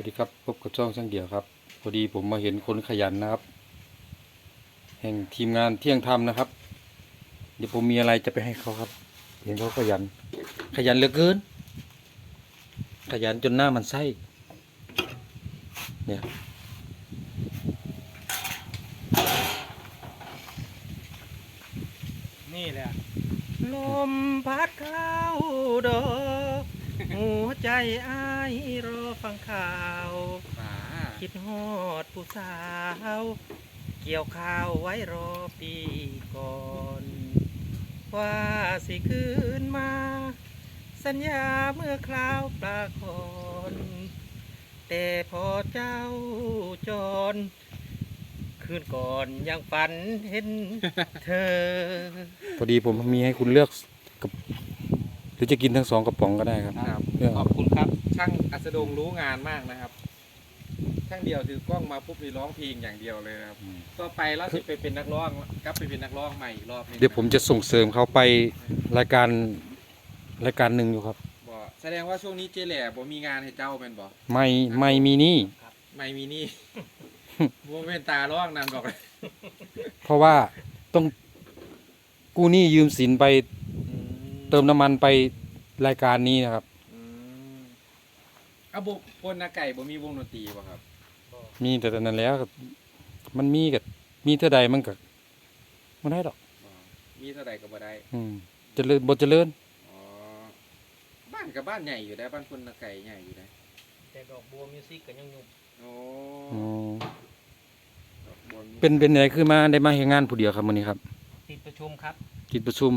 วัสดีครับพบกับช่องช่างเดี่ยวครับ พอดีผมมาเห็นคนขยันนะครับ แห่งทีมงานเที่ยงธรรมนะครับ เดี๋ยวผมมีอะไรจะไปให้เขาครับ เห็นเขาขยัน ขยันเหลือเกิน ขยันจนหน้ามันไส้เนี่ยนี่แหละลมพัดเข้าดอก หัวใจอ้ายรอฟังข่าวคิดฮอดผู้สาว เกี่ยวข้าวไว้รอปีก่อน ว่าสิคืนมา สัญญาเมื่อคราวปลาคอนแต่พอเจ้าจร คืนก่อนยังฝันเห็นเธอ พอดีผมมีให้คุณเลือกกับห รือจะกินทั้งสองกระป๋องก็ได้ครับ ครับเรื่อง ขอบคุณครับ ช่างอัสดงรู้งานมากนะครับ ช่างเดียวถือกล้องมาปุ๊บนี่ร้องเพลงอย่างเดียวเลยนะครับ ต่อไปแล้วสิไปเป็นนักร้องกลับไปเป็นนักร้องใหม่อีกรอบหนึงเดี๋ยวผมจะส่งเสริมเขาไปรายการรายการหนึ่งอยู่ครับบอกแสดงว่าช่วงนี้เจแหล่บ่มีงานให้เจ้าเป็นบ่ไม่ไม่มีหนี่ ไม่มีนี่ บ่เป็นตาร้องนั่นบอกเลยเพราะว่าต้องกู้หนี้ยืมสินไป เติมน้ำมันไปรายการนี้นะครับ อืมเอาบุพลนาไก่บ่มีวงดนตรีบ่ครับมีแต่ตอนนั้นแล้วก็มันมีกับมีเท่าใดมันก็มันได้ดอก บ่มีเท่าใดก็บ่ได้อืมเจริญบทเจริญ อ๋อบ้านกับบ้านใหญ่อยู่ได้บ้านพลนาไก่ใหญ่อยู่ได้แต่ดอกบัวมิวสิกก็ยังอยู่โอ้อืมดอกบัวมีเป็นเป็นอะไรคือมาได้มาเฮ็ดงานผู้เดียวครับมื้อนี้ครับ ติดประชุมครับ กิจประชุม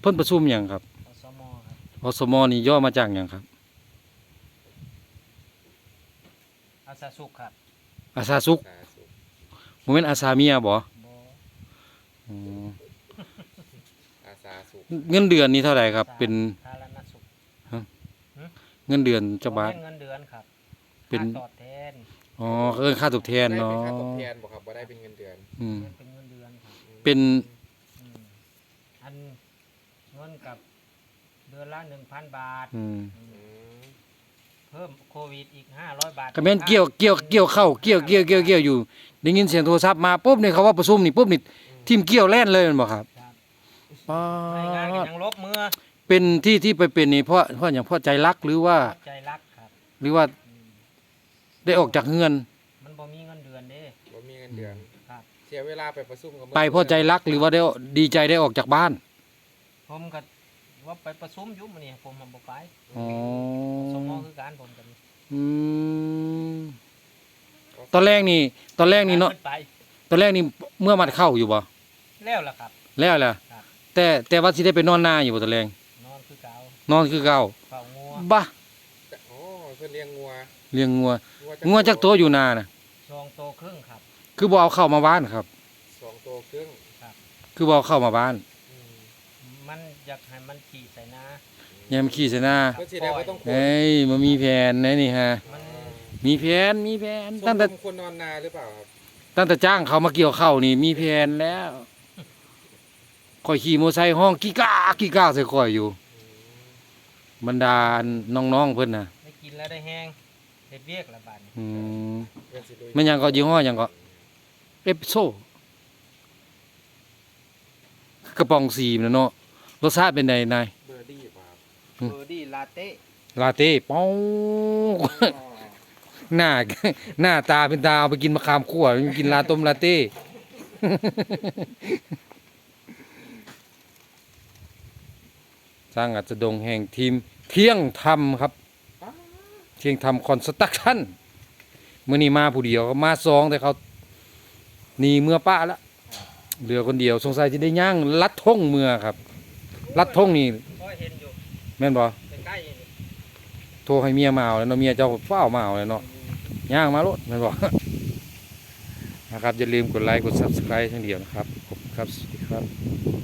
เพิ่นประชุมหยังครับอสมครับอสมนี่ย่อมาจากหยังครับ อาสาสุขครับอาสาสุขสาธุบ่แม่นอาสาเมียบ่บอืมอาสาสุขเงินเดือนนี่เท่าไหร่ครับ เป็นสาธารณสุขเงินเดือนเจ้าบาท บ่แม่นเงินเดือนครับเป็น ค่าตอบแทนอ๋อเอิ้นค่าตอบแทนได้เนาะเป็นค่าตอบแทนบ่ครับบ่ได้เป็นเงินเดือนอืม เป็นเงินเดือนครับเป็นอืมอันเงินกับเดือนละหนึ่งพันบาทอืมอืมอืมเพิ่มโควิดอีกห้าร้อยบาทก็แม่นเกี่ยวเกี่ยวเกี่ยวเข้าเกี่ยวเกี่ยวเกี่ยวเกี่ยวอยู่ได้ยินเสียงโทรศัพท์มาปุ๊บนี่เขาว่าประชุมนี่ปุ๊บนี่ทีมเกี่ยวแล่นเลยแม่นบ่ครับครับป๊ารายงานกันดยังลบมือเป็นที่ที่ไปเป็นนี่เพราะเพราะอย่างเพราะใจรักหรือว่า ใจรักครับหรือว่าอืมได้ออกจากเฮือน มันบ่มีเงินเดือนเด้บ่มีเงินเดือน ครับ เสียเวลาไปประชุมกับไปเพราะใจรักหรือว่าได้ดีใจได้ออกจากบ้าน ผมก็ว่าไปประชุมอยุ่มื้อนี้ผมมันบ่ไปอ๋อสมอคือการผมกันอืมตอนแรกนี่ ตอนแรกนี่เนาะขึ้ไปตอนแรกนี่เมื่อมัดเข้าอยู่บ่แล้วล่ะครับ แล้วแหละครับ แต่แต่ว่าสิได้ไปนอนหน้าอยู่บ่ตอนแรกนอนคือเก่านอนคือเก่าเฝ้างัวบ้าแต่โอ้เพิ่นเลี้ยงงัวเลี้ยงงัวงัวจักตัวอยู่นาน่ะ ซองโตครึ่งครับ คือบ่เอาเข้ามาบ้านครับ สองตัวครึ่งคือบ่เอาเข้ามาบ้าน อืมมันอยากให้มันขี่ใส่นาอย่ามาขี่ใส่หน้าเพิ่นสิได้บ่ต้องขนเฮ้ยมันมีแผนนะนี่ฮะ มันมีแผนมีแผนตั้ตั้งงแต่แต่คนนอนนาหรือเปล่าครับตั้งแต่จ้างเขามาเกี่ยวเข้าวนี่ มีแผนแล้วข่อยขี่มอเตอร์ไซค์ห้องกี้ก้ากี้ก้าใส่ข่อยอยู่ บรรดาน้องๆเพิ่นน่ะ ได้กินแล้วได้แห้งเฮ็ดเวียกละบาดนี้อืมเพิ่นสิดูมันหยังก็ยี่ห้อหยังก็เอฟโซกระป๋องสีมันนะเนาะ รสชาติเป็นไงนายเบอร์ดี้เปล่าอืมเบอร์ดี้ลาเต้ลาเต้ป้องหน้าหน้าตาเป็นตาเอาไปกินมะขามขั่วไปกินลาต้มลาเต้สร้างอัจดงแห่งทีม เที่ยงธรรมครับ เที่ยงธรรมคอนสตรักชั่นเมื่อนี้มาผู้เดียวก็มาสองแต่เขาหนีเมื่อป้าละเหลือคนเดียวสงสัยจะได้ย่างลัดท่งเมื่อครับ ลัดทงนี่แม่นบ่ใกโทรให้เมียมาเอาแล้วเนาะเมียเจ้าเฝ้ามาเอาแล้วเนาะย่างมารถแม่นบ่นะครับอย่าลืมกดไลค์กดซับสไครต์ทั้งเดียวนะครับขอบคุณครับสวัสดีครับ